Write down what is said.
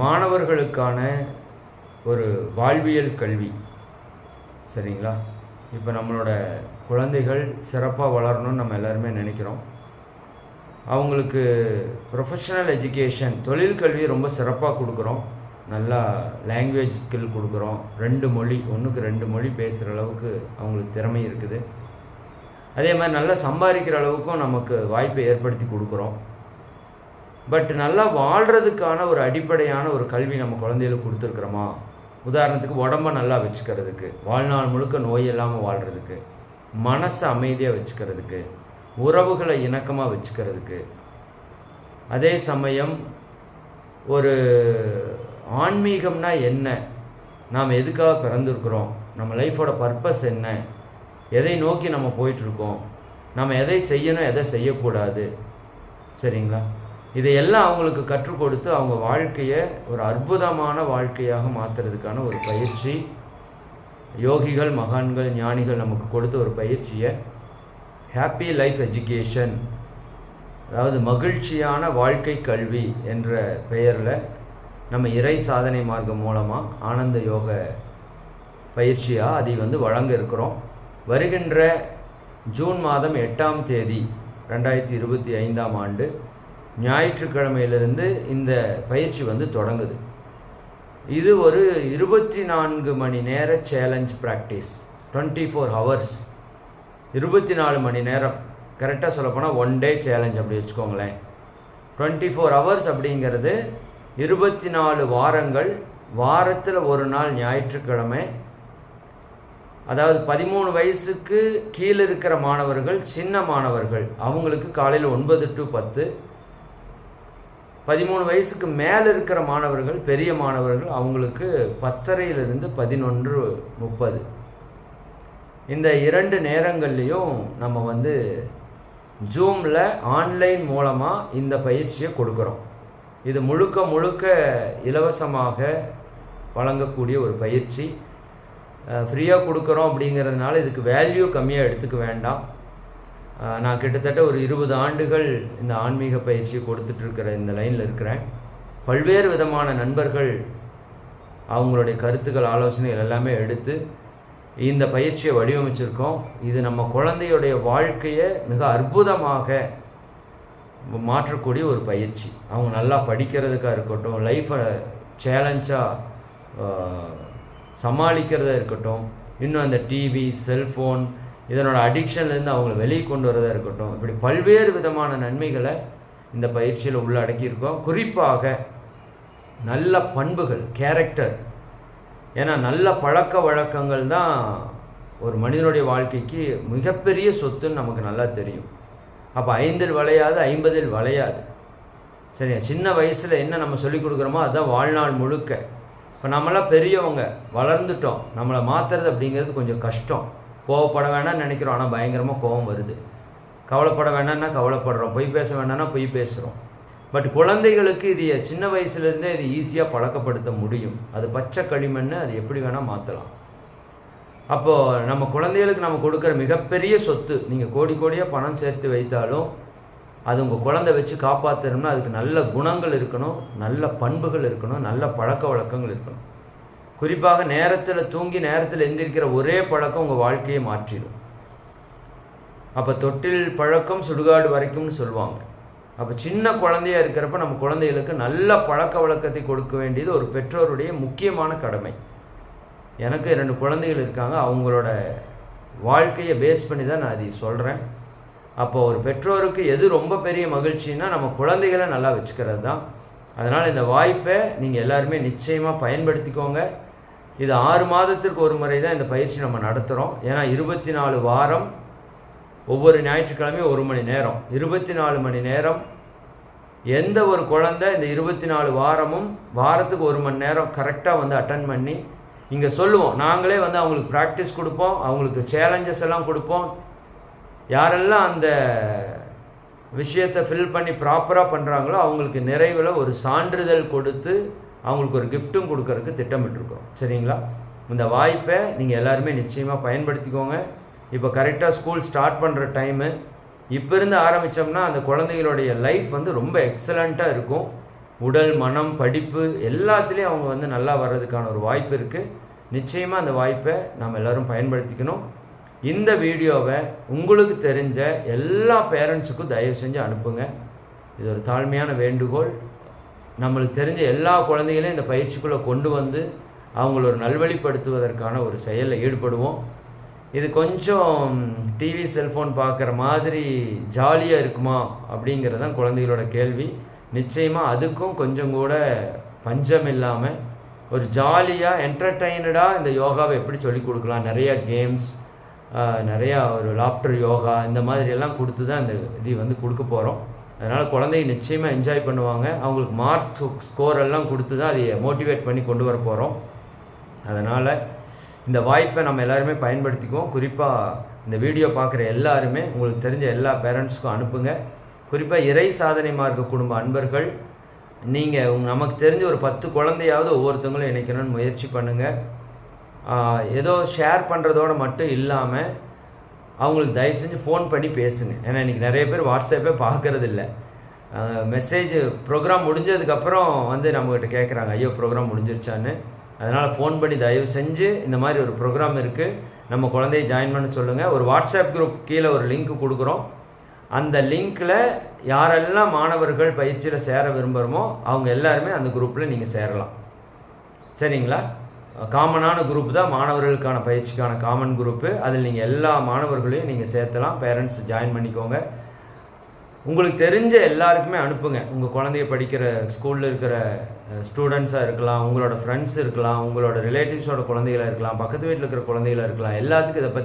மாணவர்களுக்கான ஒரு வாழ்வியல் கல்வி. சரிங்களா? இப்போ நம்மளோட குழந்தைகள் சிறப்பாக வளரணும்னு நம்ம எல்லாருமே நினைக்கிறோம். அவங்களுக்கு ப்ரொஃபஷனல் எஜுகேஷன் தொழில் கல்வி ரொம்ப சிறப்பாக கொடுக்குறோம். நல்லா லாங்குவேஜ் ஸ்கில் கொடுக்குறோம். ரெண்டு மொழி ஒன்றுக்கு ரெண்டு மொழி பேசுகிற அளவுக்கு அவங்களுக்கு திறமை இருக்குது. அதே மாதிரி நல்லா சம்பாதிக்கிற அளவுக்கும் நமக்கு வாய்ப்பை ஏற்படுத்தி கொடுக்குறோம். பட் நல்லா வாழ்கிறதுக்கான ஒரு அடிப்படையான ஒரு கல்வி நம்ம குழந்தைகளுக்கு கொடுத்துருக்குறோமா? உதாரணத்துக்கு உடம்ப நல்லா வச்சுக்கிறதுக்கு வாழ்நாள் முழுக்க நோய் இல்லாமல் வாழ்கிறதுக்கு மனசை அமைதியாக வச்சுக்கிறதுக்கு உறவுகளை இணக்கமாக வச்சுக்கிறதுக்கு. அதே சமயம் ஒரு ஆன்மீகம்னா என்ன? நாம் எதுக்காக பிறந்திருக்கிறோம்? நம்ம லைஃபோட பர்பஸ் என்ன? எதை நோக்கி நம்ம போயிட்டுருக்கோம்? நம்ம எதை செய்யணும் எதை செய்யக்கூடாது? சரிங்களா? இதையெல்லாம் அவங்களுக்கு கற்றுக் கொடுத்து அவங்க வாழ்க்கையை ஒரு அற்புதமான வாழ்க்கையாக மாற்றுறதுக்கான ஒரு பயிற்சி. யோகிகள் மகான்கள் ஞானிகள் நமக்கு கொடுத்த ஒரு பயிற்சியை ஹாப்பி லைஃப் எஜுகேஷன் அதாவது மகிழ்ச்சியான வாழ்க்கை கல்வி என்ற பெயரில் நம்ம இறை சாதனை மார்க்கம் மூலமாக ஆனந்த யோக பயிற்சியாக அதை வந்து வழங்க இருக்கிறோம். வருகின்ற ஜூன் மாதம் எட்டாம் தேதி ரெண்டாயிரத்தி இருபத்தி ஐந்தாம் ஆண்டு ஞாயிற்றுக்கிழமையிலிருந்து இந்த பயிற்சி வந்து தொடங்குது. இது ஒரு இருபத்தி நான்கு மணி நேர challenge practice twenty four hours இருபத்தி நாலு மணி நேரம். கரெக்டாக சொல்லப்போனால் ஒன் டே சேலஞ்ச் அப்படி வச்சுக்கோங்களேன். டுவெண்ட்டி ஃபோர் ஹவர்ஸ் அப்படிங்கிறது இருபத்தி நாலு வாரங்கள் வாரத்தில் ஒரு நாள் ஞாயிற்றுக்கிழமை. அதாவது பதிமூணு வயசுக்கு கீழே இருக்கிற மாணவர்கள் சின்ன மாணவர்கள் அவங்களுக்கு காலையில் ஒன்பது டு பத்து பதிமூணு வயசுக்கு மேலே இருக்கிற மாணவர்கள் பெரிய மாணவர்கள் அவங்களுக்கு பத்தரையிலிருந்து பதினொன்று முப்பது. இந்த இரண்டு நேரங்கள்லேயும் நம்ம வந்து ஜூமில் ஆன்லைன் மூலமாக இந்த பயிற்சியை கொடுக்குறோம். இது முழுக்க முழுக்க இலவசமாக வழங்கக்கூடிய ஒரு பயிற்சி. ஃப்ரீயாக கொடுக்குறோம் அப்படிங்கிறதுனால இதுக்கு வேல்யூ கம்மியாக எடுத்துக்க வேண்டாம். நான் கிட்டத்தட்ட ஒரு இருபது ஆண்டுகள் இந்த ஆன்மீக பயிற்சி கொடுத்துட்ருக்கிற இந்த லைனில் இருக்கிறேன். பல்வேறு விதமான நண்பர்கள் அவங்களுடைய கருத்துக்கள் ஆலோசனைகள் எல்லாமே எடுத்து இந்த பயிற்சியை வடிவமைச்சிருக்கோம். இது நம்ம குழந்தையுடைய வாழ்க்கையை மிக அற்புதமாக மாற்றக்கூடிய ஒரு பயிற்சி. அவங்க நல்லா படிக்கிறதுக்காக இருக்கட்டும் லைஃப்பை சேலஞ்சாக சமாளிக்கிறதா இருக்கட்டும் இன்னும் அந்த டிவி செல்ஃபோன் இதனோட அடிக்ஷன்லேருந்து அவங்கள வெளியே கொண்டு வரதாக இருக்கட்டும். இப்படி பல்வேறு விதமான நன்மைகளை இந்த பயிற்சியில் உள்ளடக்கியிருக்கோம் குறிப்பாக நல்ல பண்புகள் கேரக்டர் ஏன்னா நல்ல பழக்க வழக்கங்கள் தான் ஒரு மனிதனுடைய வாழ்க்கைக்கு மிகப்பெரிய சொத்துன்னு நமக்கு நல்லா தெரியும். அப்போ ஐந்தில் வளையாது ஐம்பதில் வளையாது. சரியா? சின்ன வயசில் என்ன நம்ம சொல்லிக் கொடுக்குறோமோ அதுதான் வாழ்நாள் முழுக்க. இப்போ நம்மளாம் பெரியவங்க வளர்ந்துட்டோம். நம்மளை மாற்றுறது அப்படிங்கிறது கொஞ்சம் கஷ்டம். கோவப்பட வேணாம்னு நினைக்கிறோம். ஆனால் பயங்கரமாக கோவம் வருது. கவலைப்பட வேணாம்னா கவலைப்படுறோம். பொய் பேச வேணாம்னா பொய் பேசுகிறோம் பட் குழந்தைகளுக்கு இது சின்ன வயசுலேருந்தே இது ஈஸியாக பழக்கப்படுத்த முடியும். அது பச்சை களிமண் அது எப்படி வேணால் மாற்றலாம் அப்போது நம்ம குழந்தைகளுக்கு நம்ம கொடுக்குற மிகப்பெரிய சொத்து நீங்கள் கோடி கோடியாக பணம் சேர்த்து வைத்தாலும் அது உங்கள் குழந்தை வச்சு காப்பாற்றணும்னா அதுக்கு நல்ல குணங்கள் இருக்கணும் நல்ல பண்புகள் இருக்கணும் நல்ல பழக்க வழக்கங்கள் இருக்கணும். குறிப்பாக நேரத்தில் தூங்கி நேரத்தில் எந்திரிக்கிற ஒரே பழக்கம் உங்கள் வாழ்க்கையை மாற்றிடும். அப்போ தொட்டில் பழக்கம் சுடுகாடு வரைக்கும்னு சொல்லுவாங்க. அப்போ சின்ன குழந்தையா இருக்கிறப்ப நம்ம குழந்தைகளுக்கு நல்ல பழக்க வழக்கத்தை கொடுக்க வேண்டியது ஒரு பெற்றோருடைய முக்கியமான கடமை. எனக்கு ரெண்டு குழந்தைகள் இருக்காங்க. அவங்களோட வாழ்க்கையை பேஸ் பண்ணி தான் நான் அதை சொல்கிறேன் அப்போ ஒரு பெற்றோருக்கு எது ரொம்ப பெரிய மகிழ்ச்சின்னா நம்ம குழந்தைகளை நல்லா வச்சுக்கிறது தான் அதனால் இந்த வாய்ப்பை நீங்கள் எல்லாருமே நிச்சயமாக பயன்படுத்திக்கோங்க. இது ஆறு மாதத்திற்கு ஒரு முறை தான் இந்த பயிற்சி நம்ம நடத்துகிறோம் ஏன்னா இருபத்தி நாலு வாரம் ஒவ்வொரு ஞாயிற்றுக்கிழமையும் ஒரு மணி நேரம். இருபத்தி நாலு மணி நேரம் எந்த ஒரு குழந்தை இந்த இருபத்தி நாலு வாரமும் வாரத்துக்கு ஒரு மணி நேரம் கரெக்டாக வந்து அட்டன் பண்ணி இங்கே சொல்லுவோம். நாங்களே வந்து அவங்களுக்கு ப்ராக்டிஸ் கொடுப்போம் அவங்களுக்கு சேலஞ்சஸ் எல்லாம் கொடுப்போம். யாரெல்லாம் அந்த விஷயத்தை ஃபில் பண்ணி ப்ராப்பராக பண்ணுறாங்களோ அவங்களுக்கு நிறைவில் ஒரு சான்றிதழ் கொடுத்து அவங்களுக்கு ஒரு கிஃப்ட்டும் கொடுக்கறதுக்கு திட்டமிட்டுருக்கோம். சரிங்களா? இந்த வாய்ப்பை நீங்கள் எல்லாருமே நிச்சயமாக பயன்படுத்திக்கோங்க. இப்போ கரெக்டாக ஸ்கூல் ஸ்டார்ட் பண்ணுற டைமு இப்போ இருந்து ஆரம்பித்தோம்னா அந்த குழந்தைகளுடைய லைஃப் வந்து ரொம்ப எக்ஸலண்ட்டாக இருக்கும். உடல் மனம் படிப்பு எல்லாத்துலேயும் அவங்க வந்து நல்லா வர்றதுக்கான ஒரு வாய்ப்பு இருக்குது நிச்சயமாக அந்த வாய்ப்பை நம்ம எல்லாரும் பயன்படுத்திக்கணும். இந்த வீடியோவை உங்களுக்கு தெரிஞ்ச எல்லா பேரண்ட்ஸுக்கும் தயவு செஞ்சு அனுப்புங்க. இது ஒரு தாழ்மையான வேண்டுகோள். நம்மளுக்கு தெரிஞ்ச எல்லா குழந்தைகளையும் இந்த பயிற்சிக்குள்ளே கொண்டு வந்து அவங்கள ஒரு நல்வழிப்படுத்துவதற்கான ஒரு செயலில் ஈடுபடுவோம். இது கொஞ்சம் டிவி செல்ஃபோன் பார்க்குற மாதிரி ஜாலியாக இருக்குமா அப்படிங்கிறது தான் குழந்தைகளோட கேள்வி. நிச்சயமாக அதுக்கும் கொஞ்சம் கூட பஞ்சம் இல்லாமல் ஒரு ஜாலியாக என்டர்டெயினடாக இந்த யோகாவை எப்படி சொல்லிக் கொடுக்கலாம்? நிறையா கேம்ஸ் நிறையா ஒரு லாஃப்டர் யோகா இந்த மாதிரியெல்லாம் கொடுத்து தான் இந்த இது வந்து கொடுக்க போகிறோம் அதனால் குழந்தைங்க நிச்சயமாக என்ஜாய் பண்ணுவாங்க. அவங்களுக்கு மார்க் ஸ்கோர் எல்லாம் கொடுத்து தான் அதை மோட்டிவேட் பண்ணி கொண்டு வர போகிறோம் அதனால் இந்த வாய்ப்பை நம்ம எல்லாருமே பயன்படுத்திக்குவோம். குறிப்பாக இந்த வீடியோ பார்க்குற எல்லாருமே உங்களுக்கு தெரிஞ்ச எல்லா பேரண்ட்ஸ்க்கும் அனுப்புங்க. குறிப்பாக இறை சாதனை மார்க்க குடும்ப அன்பர்கள் நீங்கள் உங் நமக்கு தெரிஞ்ச ஒரு பத்து குழந்தையாவது ஒவ்வொருத்தவங்களும் இணைக்கணும்னு முயற்சி பண்ணுங்கள் ஏதோ ஷேர் பண்ணுறதோட மட்டும் இல்லாமல் அவங்களுக்கு தயவு செஞ்சு ஃபோன் பண்ணி பேசுங்க. ஏன்னா இன்றைக்கி நிறைய பேர் வாட்ஸ்அப்பே பார்க்கறது இல்லை மெசேஜ் ப்ரோக்ராம் முடிஞ்சதுக்கப்புறம் வந்து நம்மக்கிட்ட கேட்குறாங்க ஐயோ ப்ரோக்ராம் முடிஞ்சிருச்சான்னு. அதனால் ஃபோன் பண்ணி தயவு செஞ்சு இந்த மாதிரி ஒரு ப்ரோக்ராம் இருக்குது நம்ம குழந்தைய ஜாயின் பண்ண சொல்லுங்கள் ஒரு வாட்ஸ்அப் குரூப் கீழே ஒரு லிங்க் கொடுக்குறோம். அந்த லிங்க்கில் யாரெல்லாம் மாணவர்கள் பயிற்சியில் சேர விரும்புகிறோமோ அவங்க எல்லாருமே அந்த குரூப்பில் நீங்கள் சேரலாம். சரிங்களா? காமனான குரூப் தான் மாணவர்களுக்கான பயிற்சிக்கான காமன் குரூப்பு அதில் நீங்கள் எல்லா மாணவர்களையும் நீங்கள் சேர்த்தலாம். பேரண்ட்ஸ் ஜாயின் பண்ணிக்கோங்க. உங்களுக்கு தெரிஞ்ச எல்லாருக்குமே அனுப்புங்க. உங்கள் குழந்தைய படிக்கிற ஸ்கூலில் இருக்கிற ஸ்டூடெண்ட்ஸாக இருக்கலாம். உங்களோட ஃப்ரெண்ட்ஸ் இருக்கலாம். உங்களோட ரிலேட்டிவ்ஸோட குழந்தைகளாக இருக்கலாம். பக்கத்து வீட்டில் இருக்கிற குழந்தைகளாக இருக்கலாம். எல்லாத்துக்கும் இதை பற்றி